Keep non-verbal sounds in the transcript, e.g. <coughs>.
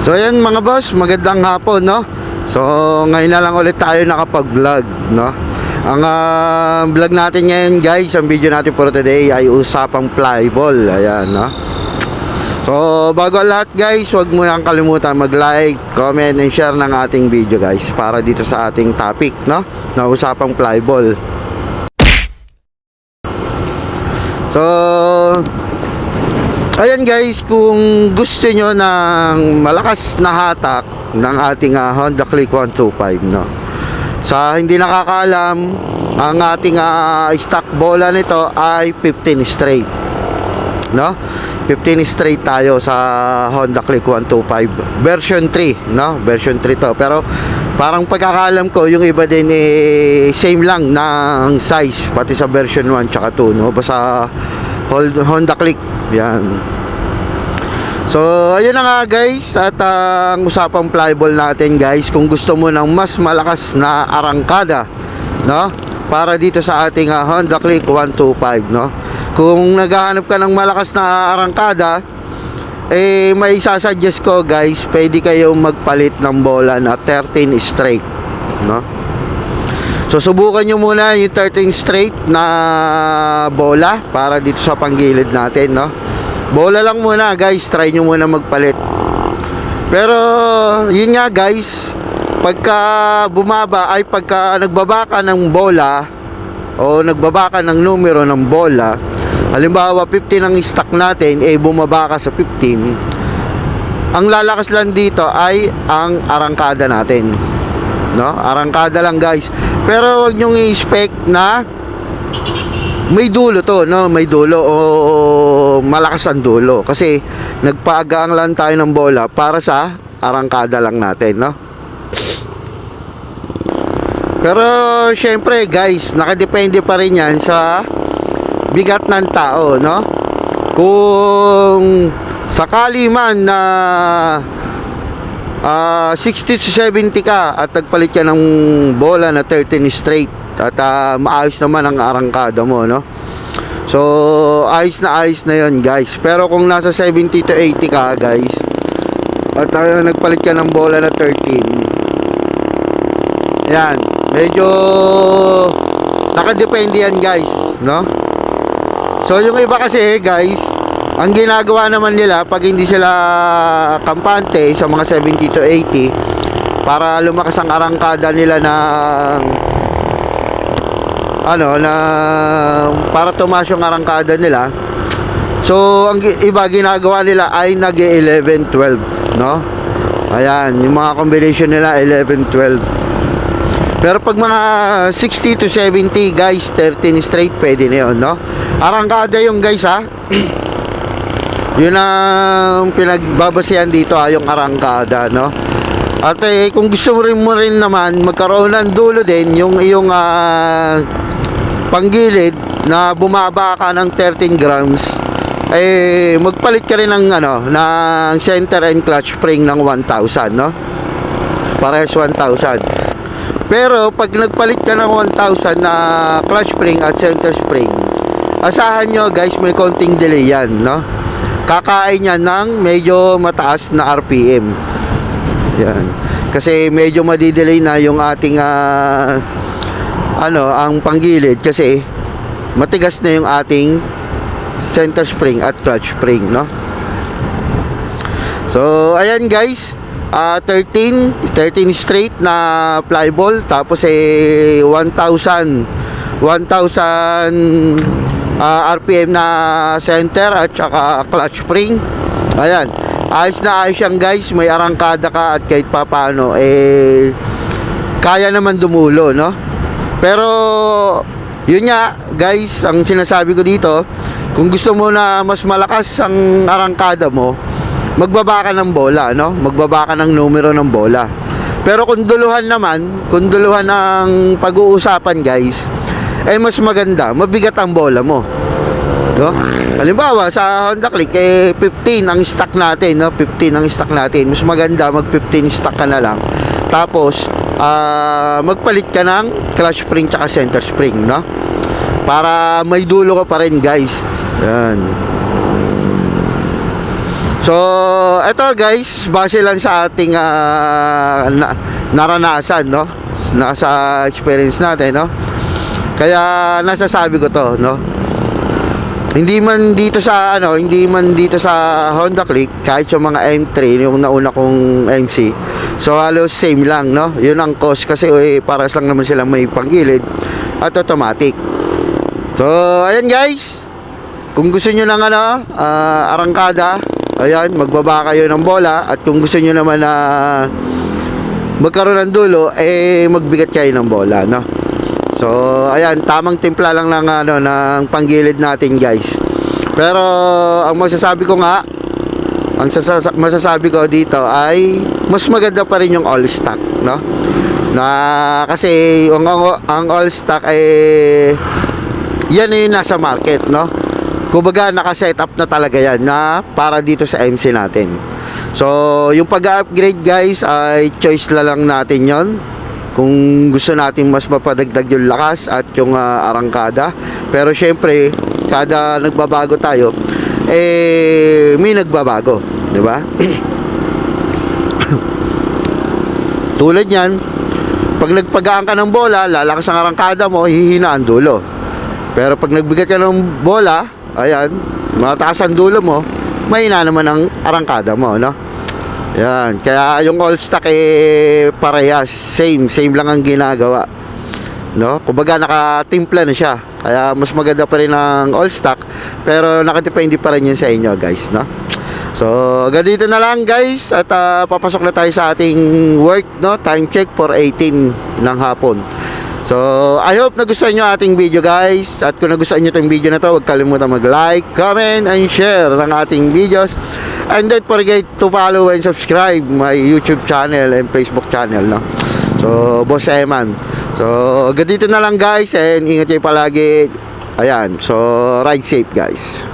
So ayan mga boss, magandang hapon no. So ngayon na lang ulit tayo nakapag-vlog no. Ang ah, vlog natin ngayon guys, ang video natin for today ay usapang flyball. Ayan no. So bago ang lahat guys, huwag mo nang kalimutan mag-like, comment, and share ng ating video guys para dito sa ating topic no, na usapang flyball. So Ayan guys, kung gusto nyo ng malakas na hatak ng ating ah, Honda Click 125 no. Sa hindi nakakaalam, ang ating ah, stock bola nito ay 15 straight. No? 15 straight tayo sa Honda Click 125 version 3, no? Version 3 to. Pero parang pagkakaalam ko yung iba din eh same lang ng size pati sa version 1 tsaka 2, no? Basta Honda Click. Yan. So, ayun na nga guys at ah, ang usapang flyball natin guys kung gusto mo ng mas malakas na arangkada no para dito sa ating ah, Honda Click 125 no kung naghahanap ka ng malakas na arangkada eh may isasuggest ko guys pwede kayo magpalit ng bola na 13 straight no So subukan nyo muna yung 13 straight na bola para dito sa panggilid natin, no? Bola lang muna, guys. Try nyo muna magpalit. Pero yun nga, guys. Pagka bumaba ay pagka nagbaba ka ng bola o nagbaba ka ng numero ng bola, halimbawa 15 ang stock natin, eh bumaba ka sa 15. Ang lalakas lang dito ay ang arangkada natin. No? Arangkada lang, guys. Pero wag nyo i-expect na may dulo to, no? May dulo o malakas ang dulo. Kasi nagpaagaan lang tayo ng bola para sa arangkada lang natin, no? Pero syempre guys, nakadepende pa rin yan sa bigat ng tao, no? Kung sakali man na ah 60 to 70 ka at nagpalit ka ng bola na 13 straight at ah, maayos naman ang arangkada mo no? So ayos na ayos na yon guys. Pero kung nasa 70 to 80 ka guys at ah, nagpalit ka ng bola na 13 yan medyo nakadepende yan guys no? So yung iba kasi guys ang ginagawa naman nila pag hindi sila kampante sa mga 70 to 80 para lumakas ang arangkada nila ng ano na para tumaas yung arangkada nila. So ang iba ginagawa nila ay nag 11 12 no? Ayan yung mga combination nila 11 12 pero pag mga 60 to 70 guys 13 straight pwede na yun no? Arangkada yung guys ha <clears throat> yun ang pinagbabasihan dito ha, yung arangkada, no? At eh, kung gusto mo rin mo rin naman magkaroon ng dulo din yung iyong ah, panggilid na bumaba ka ng 13 grams eh magpalit ka rin ng ano ng center and clutch spring ng 1000 no? Parehas 1000 pero pag nagpalit ka ng 1000 na clutch spring at center spring asahan nyo guys may konting delay yan no kakain yan ng medyo mataas na RPM. Yan. Kasi medyo madidelay na yung ating ah, ano, ang panggilid kasi matigas na yung ating center spring at clutch spring, no? So, ayan guys. Ah, 13, 13 straight na flyball tapos eh 1,000 1,000 ah, RPM na center at saka clutch spring. Ayan. Ayos na ayos yan guys. May arangkada ka at kahit papano eh kaya naman dumulo, no? Pero yun nga guys, ang sinasabi ko dito, kung gusto mo na mas malakas ang arangkada mo, magbaba ka ng bola, no? Magbaba ka ng numero ng bola. Pero kung duluhan naman, kung duluhan ng pag-uusapan guys, eh mas maganda, mabigat ang bola mo. No? Halimbawa, sa Honda Click, eh, 15 ang stock natin, no? 15 ang stock natin. Mas maganda, mag 15 stock ka na lang. Tapos, ah, magpalit ka ng clutch spring tsaka center spring, no? Para may dulo ka pa rin, guys. Yan. So, eto guys, base lang sa ating ah, na- naranasan, no? Nasa experience natin, no? Kaya nasasabi ko to, no? Hindi man dito sa ano, hindi man dito sa Honda Click kahit yung mga M3 yung nauna kong MC. So halos same lang, no? 'Yun ang cost kasi eh, paras lang naman silang may panggilid at automatic. So, ayan guys. Kung gusto niyo ng ano, ah, arangkada, ayan, magbaba kayo ng bola at kung gusto niyo naman na magkaroon ng dulo, eh magbigat kayo ng bola, no? So, ayan, tamang timpla lang ng ano ng panggilid natin, guys. Pero ang masasabi ko nga, ang sasa- masasabi ko dito ay mas maganda pa rin yung all stock, no? Na kasi ang, ang all stock ay yan na nasa market, no? Kumbaga naka-set up na talaga yan na para dito sa MC natin. So, yung pag-upgrade guys ay choice na lang natin yon kung gusto natin mas mapadagdag yung lakas at yung ah, arangkada. Pero syempre kada nagbabago tayo eh may nagbabago di ba? <coughs> Tulad niyan pag nagpagaan ka ng bola lalakas ang arangkada mo hihina ang dulo. Pero pag nagbigat ka ng bola ayan mataas ang dulo mo mahina naman ang arangkada mo no yan, kaya yung all stock eh parehas, same, same lang ang ginagawa. No? Kumbaga nakatimpla na siya. Kaya mas maganda pa rin ang all stock, pero nakadepende pa rin yun sa inyo, guys, no? So, ganito na lang, guys, at ah, papasok na tayo sa ating work, no? Time check for 18 ng hapon. So, I hope nagustuhan nyo ating video guys At kung nagustuhan nyo itong video na to Huwag kalimutan mag-like, comment, and share ng ating videos And don't forget to follow and subscribe my YouTube channel and Facebook channel no? So, Boss Eman. So, ganito na lang guys And ingat kayo palagi. Ayan, so ride safe guys